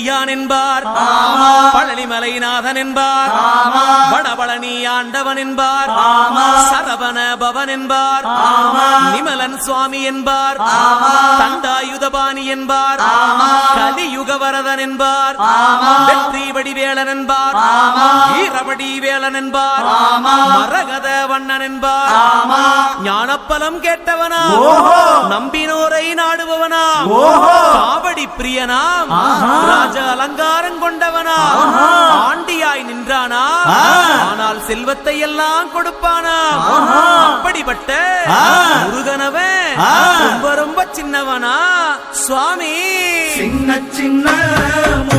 குன்றக்குடியான் என்பார். பழனிமலைநாதன் என்பார். வடபழனி ஆண்டவன் என்பார். சரவண பவன் என்பார். நிமலன் சுவாமி என்பார். தண்டாயுதபாணி என்பார். கலியுகவரதன் என்பார். வெற்றி வடிவேலன் என்பார். வீரவடி வேலன் என்பார். மரகத வண்ணன் என்பார். ஞானப்பலம் கேட்டவனா நம்பினோரை நாடுபவனா காவடி பிரியனாம். ராஜ அலங்காரம் கொண்டவனா ஆண்டியாய் நின்றானா ஆனால் செல்வத்தை எல்லாம் கொடுப்பானா அப்படிப்பட்ட முருகனவன் ரொம்ப ரொம்ப சின்னவனா? சுவாமி. சின்ன சின்ன